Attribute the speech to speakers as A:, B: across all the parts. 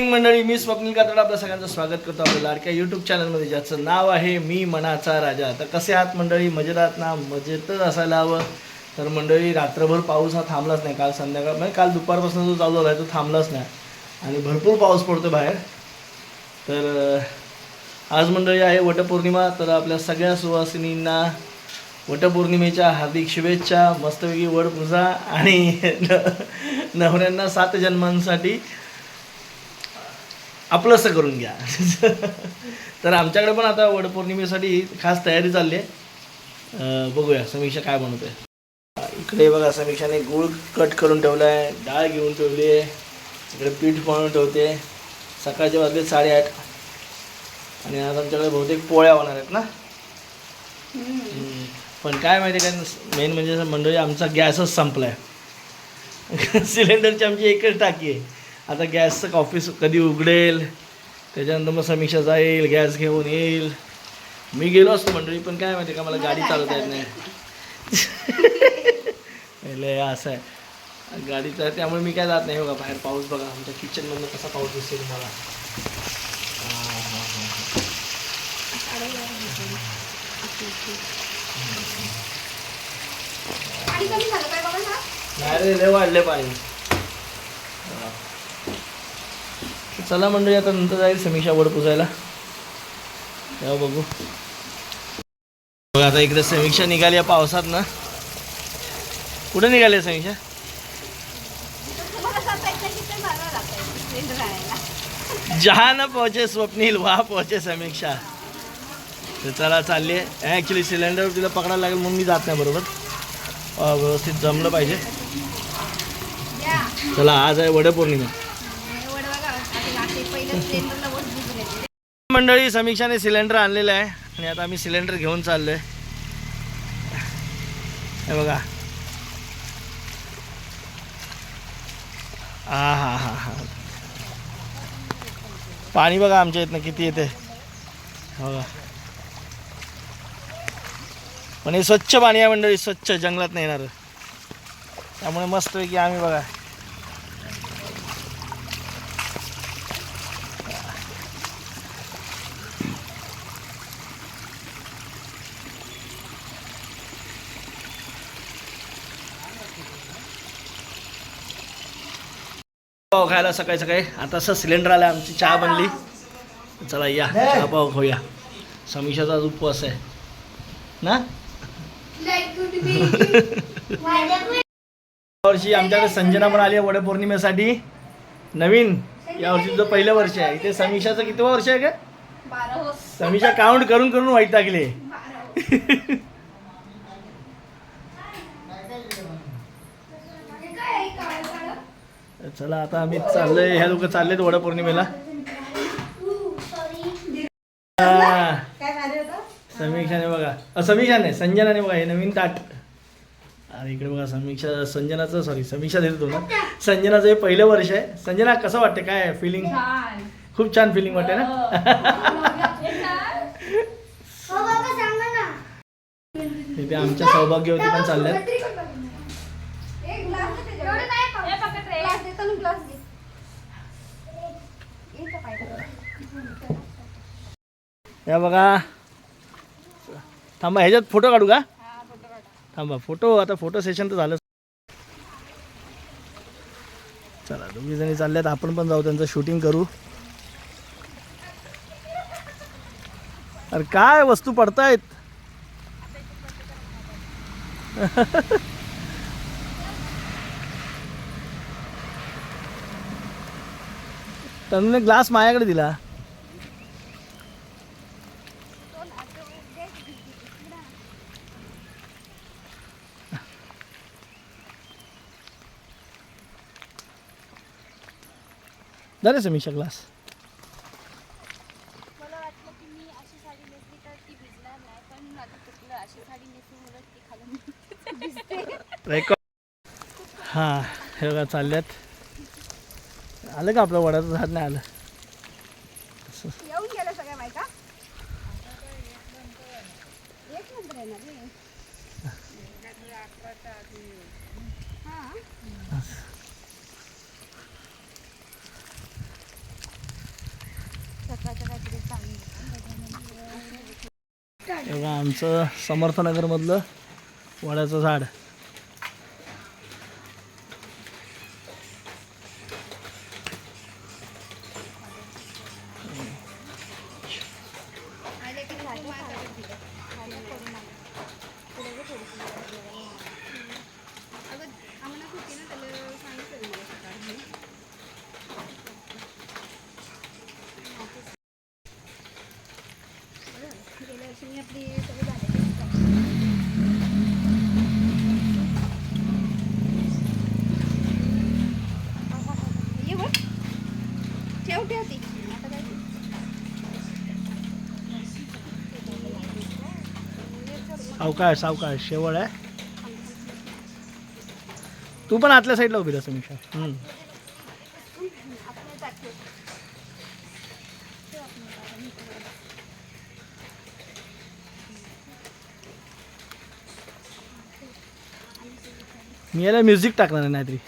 A: मंडळी मी स्वप्नील कातड आपल्या सगळ्यांचं स्वागत करतो आपल्या लाडक्या युट्यूब चॅनलमध्ये ज्याचं नाव आहे मी मनाचा राजा. तर कसे आहात मंडळी? मजेत आहात ना? मजेतच असायला हवं. तर मंडळी रात्रभर पाऊस हा थांबलाच नाही. काल संध्याकाळ म्हणजे काल दुपारपासून जो चालू झाला तो थांबलाच नाही. आणि भरपूर पाऊस पडतो बाहेर. तर आज मंडळी आहे वटपौर्णिमा. तर आपल्या सगळ्या सुवासिनींना वटपौर्णिमेच्या हार्दिक शुभेच्छा. मस्तपैकी वडपूजा आणि नवऱ्यांना सात जन्मांसाठी आपलंसं करून घ्या. तर आमच्याकडे पण आता वडपौर्णिमेसाठी खास तयारी चालली आहे. बघूया समीक्षा काय बनवते इकडे बघा समीक्षाने गूळ कट करून ठेवला आहे डाळ घेऊन ठेवली आहे. इकडे पीठ बनवून ठेवते. सकाळचे वाजले साडेआठ. आणि आज आमच्याकडे बहुतेक पोळ्या होणार आहेत ना. पण काय माहिती आहे का मेन म्हणजे मंडळी आमचा गॅसच संपला आहे सिलेंडरची आमची एकच टाकी आहे. आता गॅसचं ऑफिस कधी उघडेल? त्याच्यानंतर मग समीक्षा जाईल गॅस घेऊन येईल. मी गेलो असतो मंडळी पण काय माहिती का मला गाडी चालवता येत नाही. असं आहे. गाडी चाल त्यामुळे मी काय जात नाही बघा बाहेर. पाऊस बघा आमच्या किचनमधनं कसा पाऊस
B: बघा ना?
A: नाही रे वाढले पाणी. चला मंडळी आता नंतर जाईल समीक्षा वड पुजायला या बघू. बघा आता इकडे समीक्षा निघाली या पावसात ना. कुठे निघाली आहे समीक्षा? जहा न पोहोचे स्वप्नील वा पोहोचे समीक्षा. तर चला चालली आहे. ॲक्च्युली सिलेंडर तिला पकडायला लागेल म्हणून मी जात नाही बरोबर? व्यवस्थित जमलं पाहिजे. चला आज आहे वडपौर्णिमा
B: वड बघा आधी लागते पहिलं सिलेंडरला वड भिजून येते
A: मंडळी समीक्षाने सिलेंडर आणलेलं आहे आणि आता आम्ही सिलेंडर घेऊन चाललोय. हे बघा. हा हा हा हा. पाणी बघा आमच्या इथनं किती येते बघा. पण हे स्वच्छ पाणी आहे मंडळी स्वच्छ जंगलात नाही येणार. त्यामुळे मस्तपैकी आम्ही बघा. पाव खायला सकाळी सकाळी. आता असं सिलेंडर आलं आमची चहा बनली. चला या चहा पाव खाऊया. समीक्षाचा आज उपवास आहे. ना? यावर्षी आमच्याकडे संजना पण आली आहे वडपौर्णिमेसाठी. नवीन यावर्षी पहिलं वर्ष आहे. इथे समीक्षाचं किती वर्ष आहे का
B: हो
A: समीक्षा काउंट करून करून वाईट टाकले चला आता आम्ही चाललोय. ह्या लोक चाललेत वडपौर्णिमेला. हा.
B: काय झालं होतं
A: समीक्षाने बघा. अ, समीक्षाने संजनाने बघा हे नवीन ताट. अरे इकडे बघा समीक्षा संजनाचं सॉरी समीक्षा देतो ना संजनाचं हे पहिलं वर्ष आहे. संजना कसं वाटते काय फिलिंग खूप छान फिलिंग वाटते ना?
B: हो. बाबा सांगा ना.
A: इथे आमच्या सौभाग्यवती पण चालल्यात
B: एक ग्लास दे त्याच्यावर. हे पकड रे. ग्लास देतो ना, ग्लास दे. इथं पाहिजे.
A: या बघा थांबा ह्याच्यात फोटो काढू का थांबा फोटो आता फोटो सेशन तर झालं चला दोघी जणी चालल्यात आपण पण जाऊ त्यांचं शूटिंग करू अरे काय वस्तू पडतायत तनुने ग्लास माझ्याकडे दिला. झाले समीक्षा ग्लास.
C: मला वाटलं की मी अशी साडी नेसली तर ती भिजणार नाही पण माझं चुकलं. अशी साडी नेसून उलट ती खालून भिजते
A: रेकॉर्ड हां हे बघा चालल्यात. आलं का आपलं वडाचं झाड? नाही आलं.
B: येऊन गेल्या सगळ्या बायका एक नंतर येणार रे. हा.
C: महत्त्वाचं काहीतरी सांगून
A: तेव्हा आमचं समर्थनगरमधलं वडाचं झाड.
B: 감사합니다.
A: अवकाळ सावकाळ शेवळ आहे. तू पण आतल्या साईडला उभी राहा समीक्षा. हम्म. मी याला म्युझिक टाकणार आहे नाहीतरी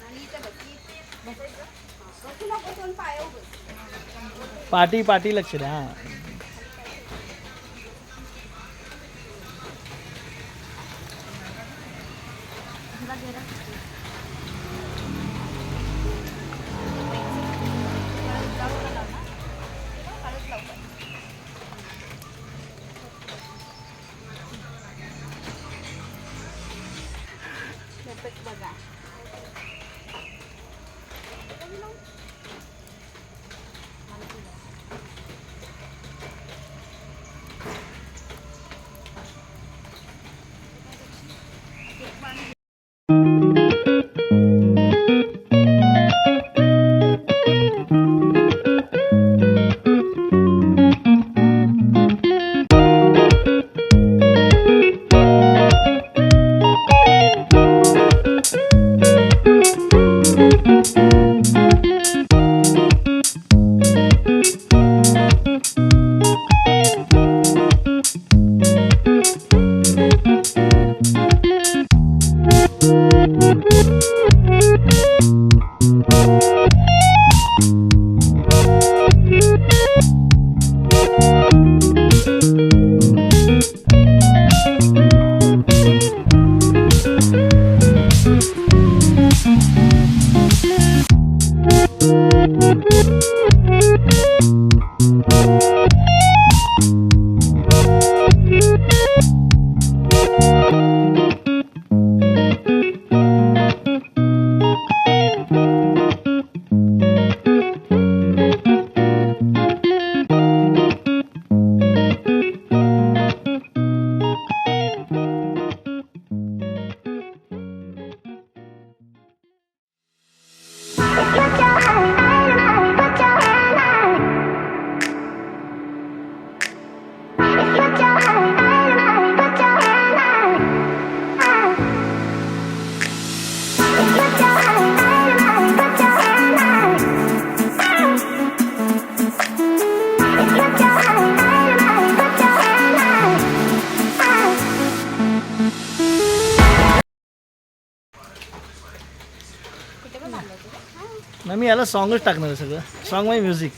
B: आणि इथं बघ की बसायचं बसू नको दोन पायावर बस
A: पाटी पाटी लक्ष द्या हा. सॉंगच टाकणार आहे सगळं. सॉंग म्हणजे म्युझिक.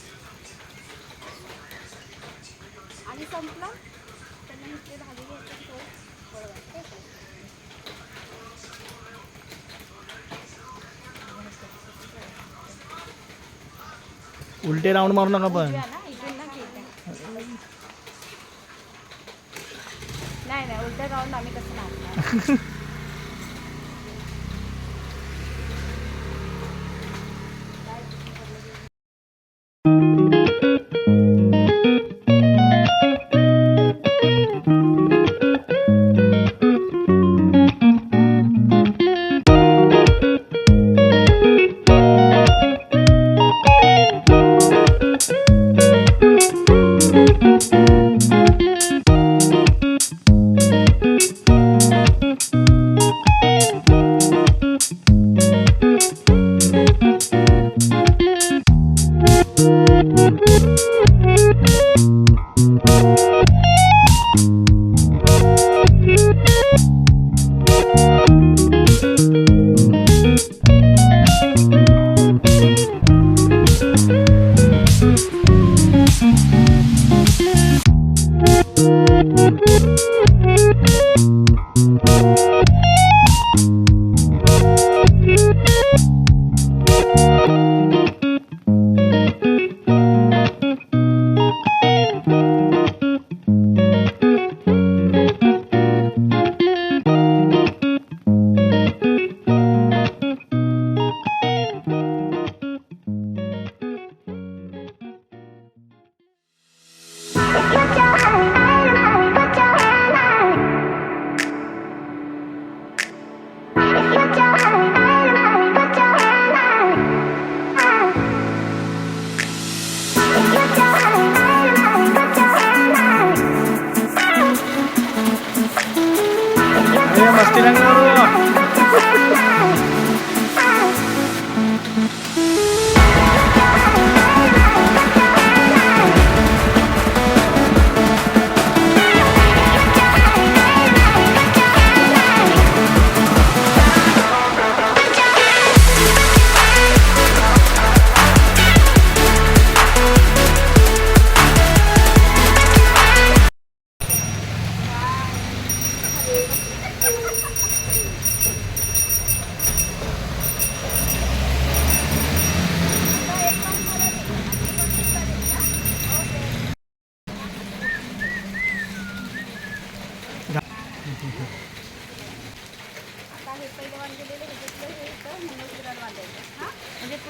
A: उलटे राऊंड मारू नका पण.
C: नाही नाही उलट राऊंड आम्ही कसं मारणार.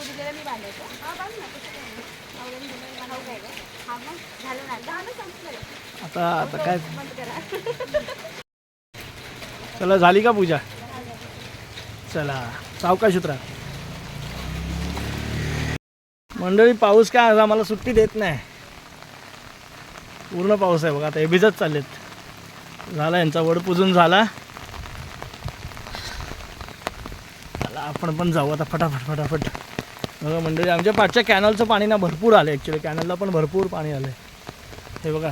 B: दिलेलं मी बांधायचं हा बांध ना कसं काय नाही. नवऱ्याने दिलेलं मला काय गं? हा मग झालं ना. दहा संपलं.
A: आता आता काय?
B: बंद करा.
A: चला झाली का पूजा? चला सावकाश उतरा. मंडळी पाऊस काय आज आम्हाला सुट्टी देत नाही. पूर्ण पाऊस आहे बघा आता हे भिजत चाललेत. झाला यांचा वड पुजून झाला. चला आपण पण जाऊ आता फटाफट फटाफट. मंडळी आमच्या पाठच्या कॅनलचं पाणी ना भरपूर आलं ॲक्च्युली कॅनलला पण भरपूर पाणी आलं हे बघा.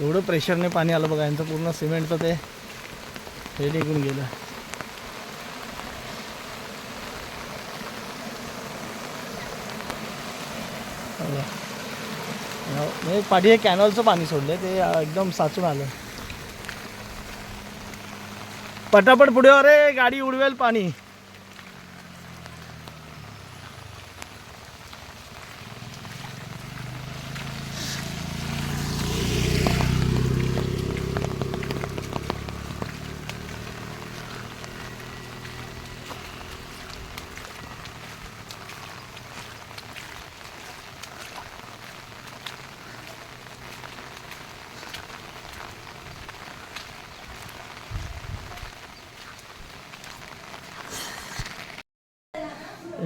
A: एवढं प्रेशरने पाणी आलं बघा यांचं पूर्ण सिमेंटचं ते हे निघून गेलं बघा. या- म्हणजे पाठी हे कॅनॉलचं पाणी सोडलं ते एकदम साचून आलं पटापट पुढे अरे गाडी उडवेल पाणी.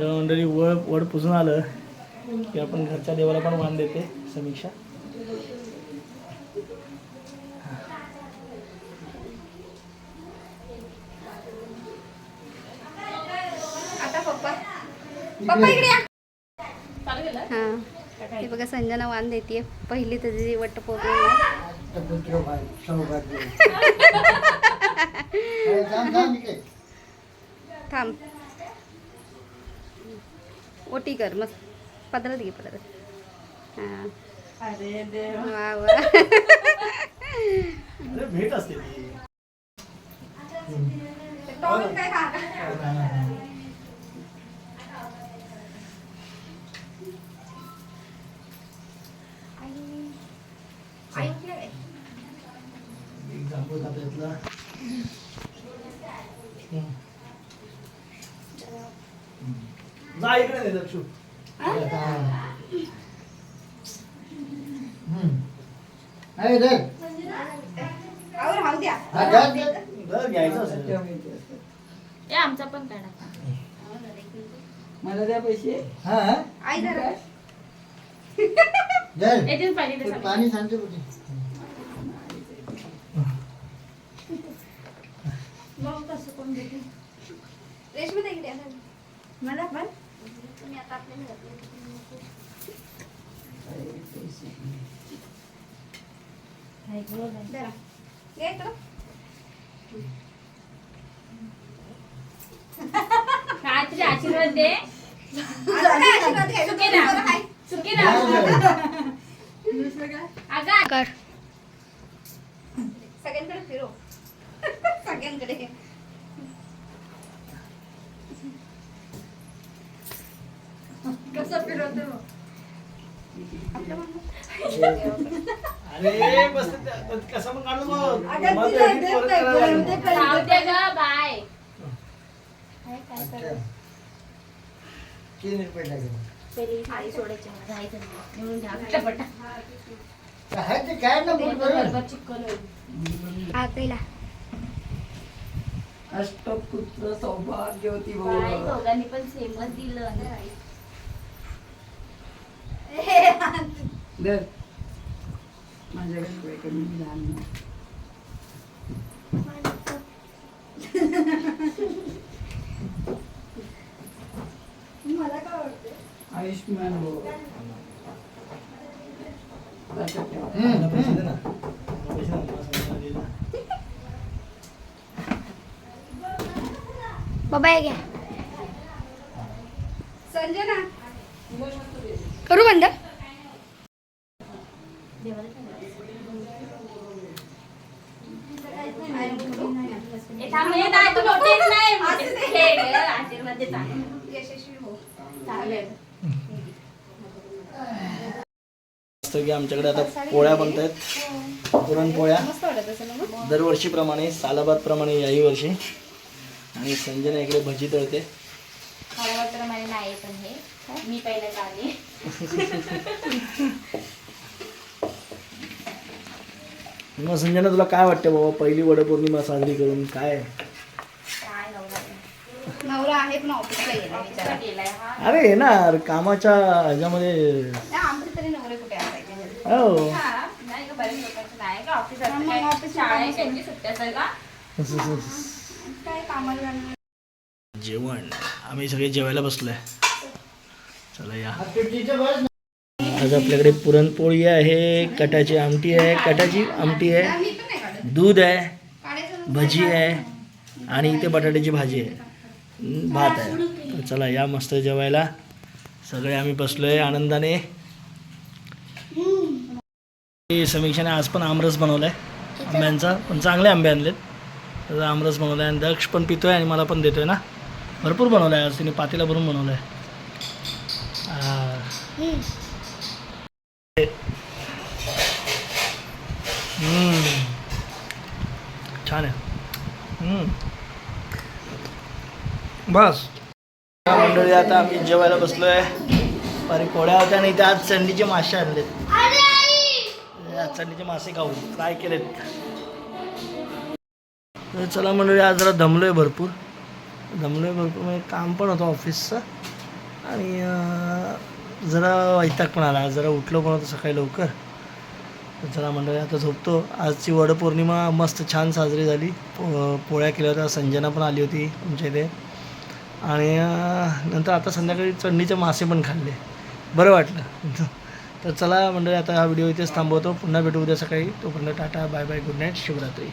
A: मंडळी वड वड पुजून आलं की आपण घरच्या देवाला पण वाण देते समीक्षा.
B: आता पप्पा. पप्पा इकडे या. हा. हे बघा संजना वाण देते पहिली त्याची वट पौर्णिमा थांब. ओटी कर मग पदरात घे पदरात हां. वा वा.
A: अरे भेट असते ती एक जांभूळ खात्यातला हम्म. जा इकडे नाही दक्षू
B: अहो, राहू द्या
A: दर घ्यायचं असेल
C: ए आमचा पण काढा
B: आई जरा
C: येतील पाहिजे ते
D: पाणी सांगते कुठे.
B: रेशमी ताई इकडे या. मला पण. तुम्ही आता
C: आशीर्वाद दे.
B: आशीर्वाद? सगळ्यांकडे फिरो सगळ्यांकडे कसं फिरवतो.
A: अरे बस कसं पण काढू मग मग
B: दे
A: परत
B: काय,
A: करायला
B: करू
A: लागेल.
B: दे.
C: राहू दे ग बाय
D: तीन रुपये लागेल
C: पहिली साडी सोडायची मला. जायचं नाही. म्हणून घ्या पटापटा.
D: काय ते काय ना बोल बरं
C: बरोबर चिकन होईल.
B: हा पहिला.
D: अष्टपुत्र सौभाग्यवती
C: बाई,
D: भव
C: दोघांनी पण सेमच दिलं
D: दर माझ्याकडे वेळ कमी मी लहान नाही. आयुष्मान
A: संजना ना.
B: बाबा हे घ्या. करू बंद?
C: नाही,
A: की आमच्याकडे आता पोळ्या बनत आहेत पुरणपोळ्या दरवर्षीप्रमाणे सालाबादप्रमाणे याही वर्षी. आणि संजना इकडे भजी तळते.
C: मला वाटतं मला नाही पण हे. मी पहिलं आले?
A: मग संजना तुला काय वाटतं बाबा? पहिली वडपौर्णिमा साजरी करून काय?
C: काय नवरा
B: नवरा आहे पण ऑफिसला गेला
C: कुठं गेलाय हा.
A: अरे येणार कामाच्या ह्याच्यामध्ये हो
C: नाही लोकांचं नाही का ऑफिस
B: मग
C: शाळा त्यांची सुट्ट्या असेल का
B: काय कामाला जाणार
A: जेवण. आम्ही सगळे जेवायला बसलोय. चला या. आज आपल्याकडे पुरणपोळी आहे कटाची आमटी आहे कटाची आमटी आहे दूध आहे भजी आहे आणि इथे बटाट्याची भाजी आहे. भात आहे. तर चला या मस्त जेवायला. सगळे आम्ही बसलोय आनंदाने. समीक्षाने आज पण आमरस बनवलाय. आंब्यांचा. पण चांगले आंबे आणलेत. तर आमरस बनवलाय आणि दक्ष पण पितोय आणि मला पण देतोय ना. भरपूर बनवलाय आज. तिने पातेला भरून बनवलाय. हम्म. छान आहे. हम्म. बस. मंडळी आता आम्ही जेवायला बसलोय. अरे पोळ्या होत्या आणि त्या आज चंडीचे मासे आणलेत. आज चंडीचे मासे खाऊ फ्राय केलेत? तर चला मंडळी आज जरा दमलोय भरपूर. दमलोय भरपूर म्हणजे काम पण होतं ऑफिसचं. आणि जरा वैताग पण आला. आज जरा उठलो पण होतं सकाळी लवकर. चला मंडळी आता झोपतो. आजची वडपौर्णिमा मस्त छान साजरी झाली. पो पोळ्या केल्या होत्या. संजना पण आली होती आमच्या इथे. आणि नंतर आता संध्याकाळी चंडीचे मासे पण खाल्ले. बरं वाटलं. तर चला मंडळी आता हा व्हिडिओ इथेच थांबवतो. पुन्हा भेटू उद्या सकाळी. तोपर्यंत tata bye bye good night Shivratri.